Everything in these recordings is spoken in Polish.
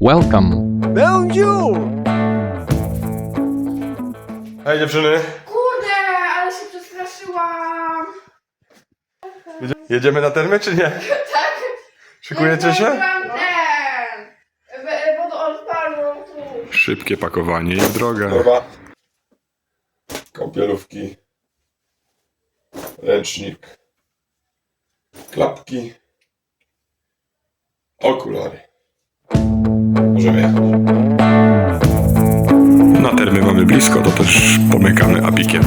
Welcome. Bonjour! Hej dziewczyny, Kurde, ale się przestraszyłam. Jedzie- jedziemy na termy czy nie? Tak? Szykujecie się? Mam ten. w- Wodoodparną tu. Szybkie pakowanie i drogę. Dobra. Kąpielówki. Ręcznik. Klapki. Okulary. Możemy jechać. Na termy mamy blisko, to też pomykamy apikiem.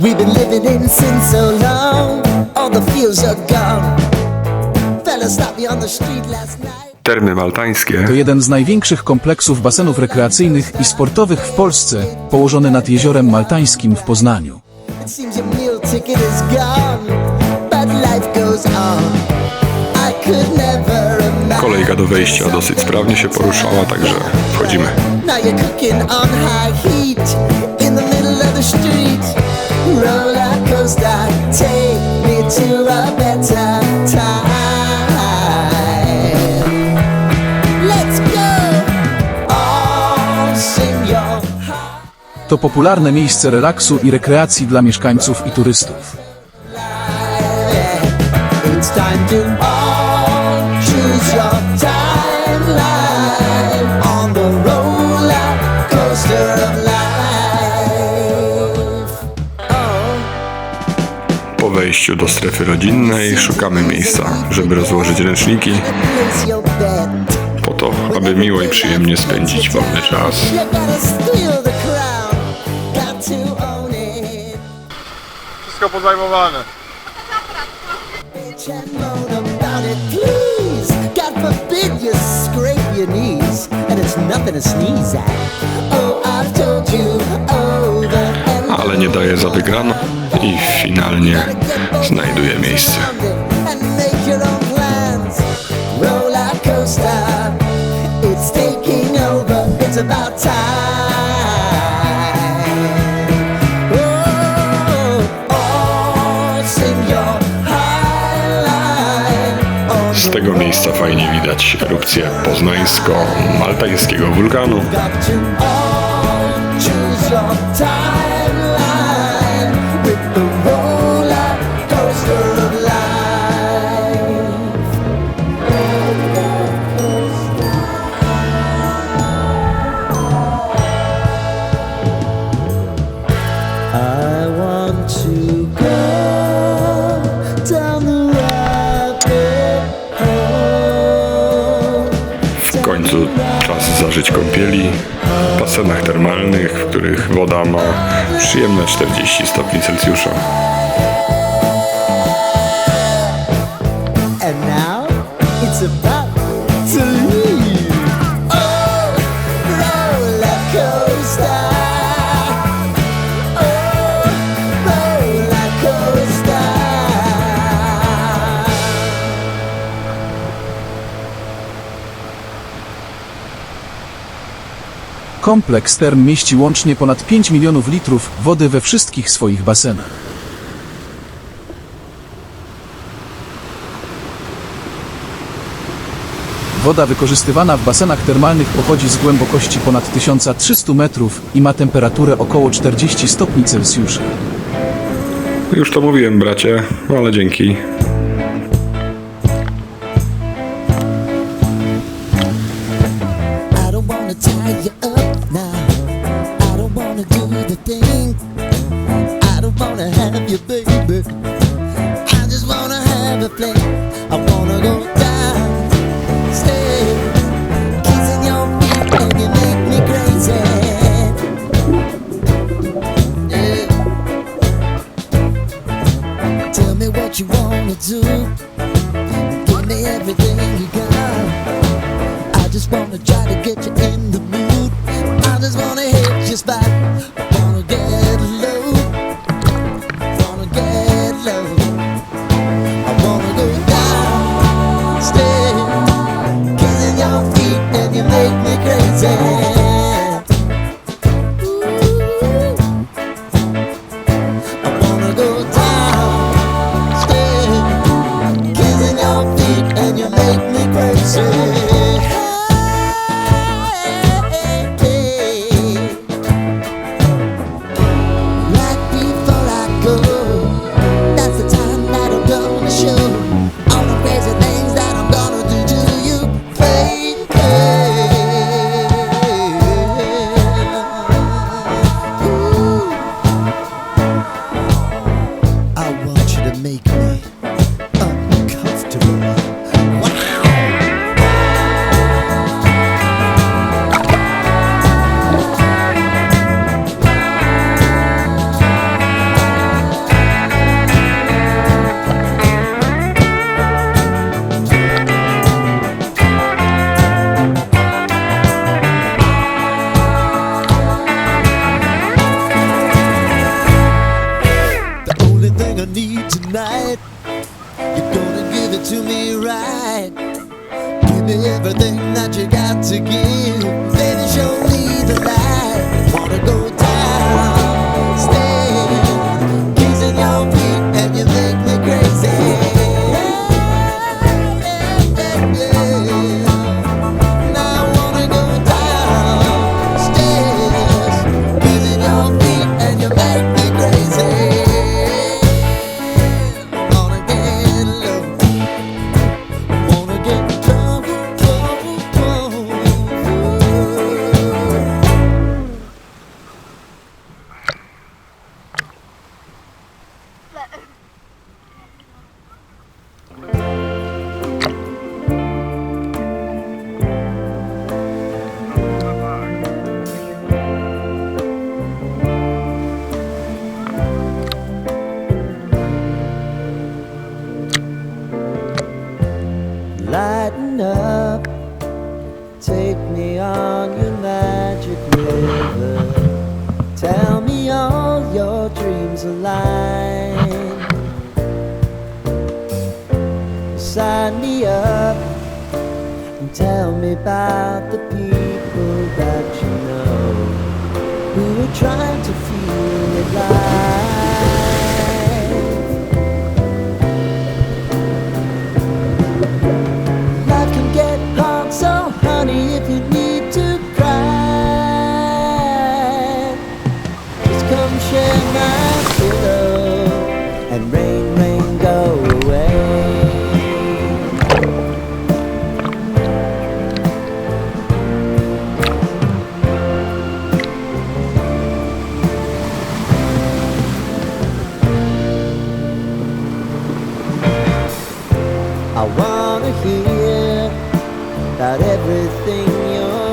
We've been living in sin so long, all the fields are gone. Fella stopped me on the street last night. Termy maltańskie To jeden z największych kompleksów basenów rekreacyjnych i sportowych w Polsce, położony nad jeziorem maltańskim w Poznaniu. It seems your meal ticket is gone, but life goes on. Kolejka do wejścia dosyć sprawnie się poruszała, także wchodzimy. To popularne miejsce relaksu i rekreacji dla mieszkańców i turystów. It's time to wejściu do strefy rodzinnej szukamy miejsca, żeby rozłożyć ręczniki, po to, aby miło i przyjemnie spędzić wolny czas. Wszystko pozajmowane. Nothing to sneeze at. Oh, I've told you Ale nie daje za wygraną i finalnie znajduje miejsce. Z tego miejsca fajnie widać erupcję poznańsko-maltańskiego wulkanu. Których woda ma przyjemne 40 stopni Celsjusza. Kompleks term mieści łącznie ponad 5 milionów litrów wody we wszystkich swoich basenach. Woda wykorzystywana w basenach termalnych pochodzi z głębokości ponad 1300 metrów i ma temperaturę około 40 stopni Celsjusza. Już to mówiłem, bracie, ale dzięki. You wanna do. Give me everything you got. I just wanna try to get you in a line. Sign me up and tell me about everything you're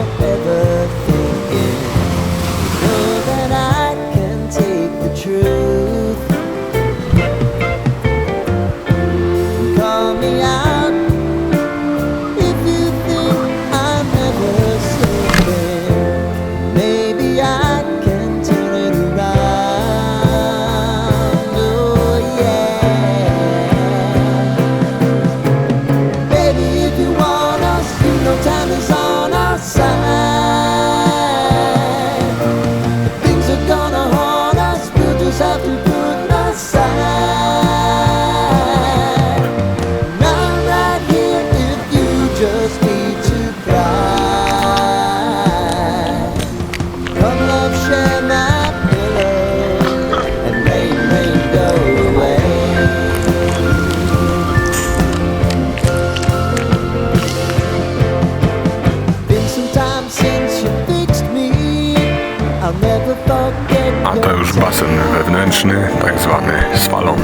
basen wewnętrzny, tak zwany swalon.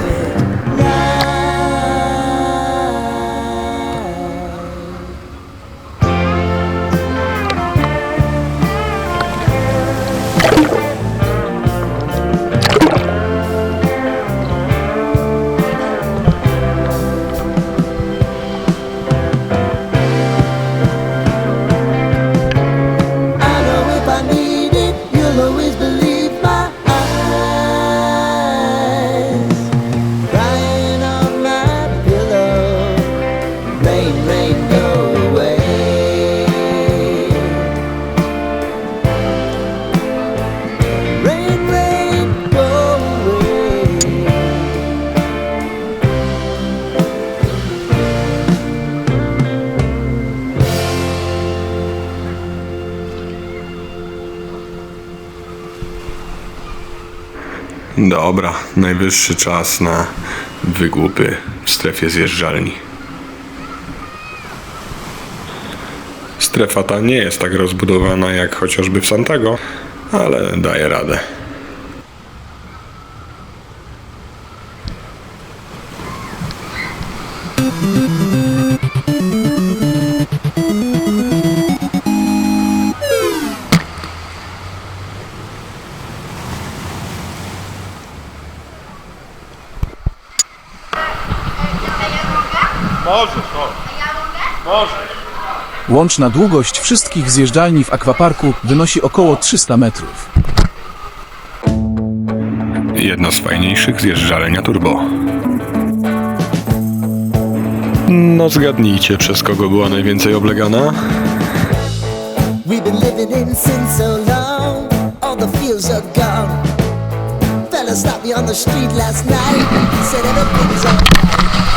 Dobra, najwyższy czas na wygłupy w strefie zjeżdżalni. Strefa ta nie jest tak rozbudowana jak chociażby w Santago, ale daje radę. Możesz, możesz. Łączna długość wszystkich zjeżdżalni w akwaparku wynosi około 300 metrów. Jedno z fajniejszych zjeżdżalenia turbo. No zgadnijcie, przez kogo była najwięcej oblegana? We've been living in sin so long, all the fields are gone. Fella stopped me on the street last night, said everything's alright.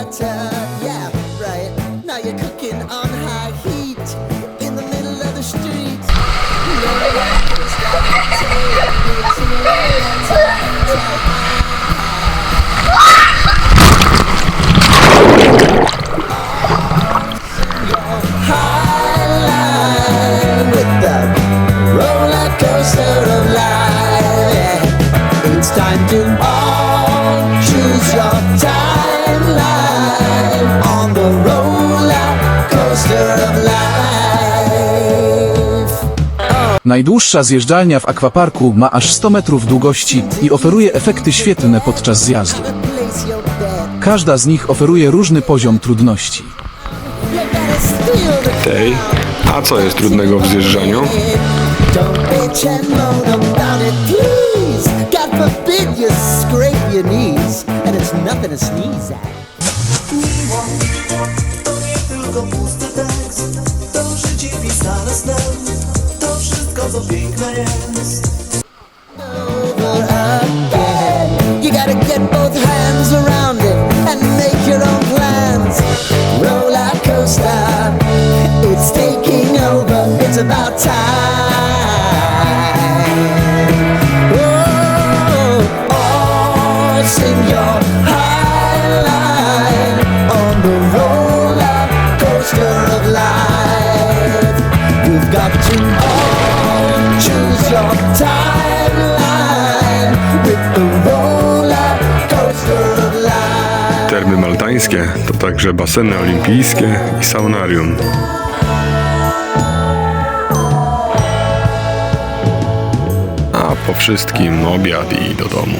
Najdłuższa zjeżdżalnia w akwaparku ma aż 100 metrów długości i oferuje efekty świetlne podczas zjazdu. Każda z nich oferuje różny poziom trudności. Tej. A co jest trudnego w zjeżdżaniu? To także baseny olimpijskie i saunarium. A po wszystkim obiad i do domu.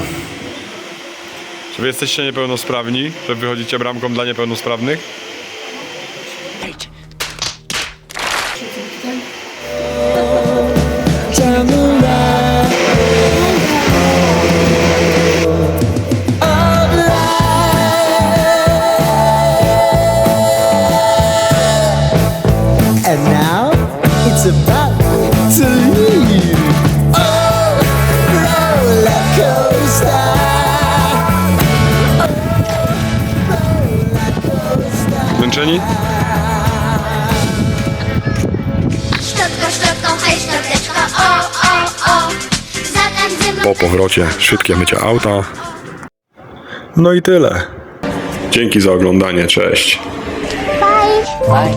Czy wy jesteście niepełnosprawni, że wychodzicie bramką dla niepełnosprawnych? Zmęczeni? Szczotko, szczotko, hej, szczoteczko, o, o, o. Po powrocie szybkie mycie auta. No i tyle. Dzięki za oglądanie, cześć. Bye.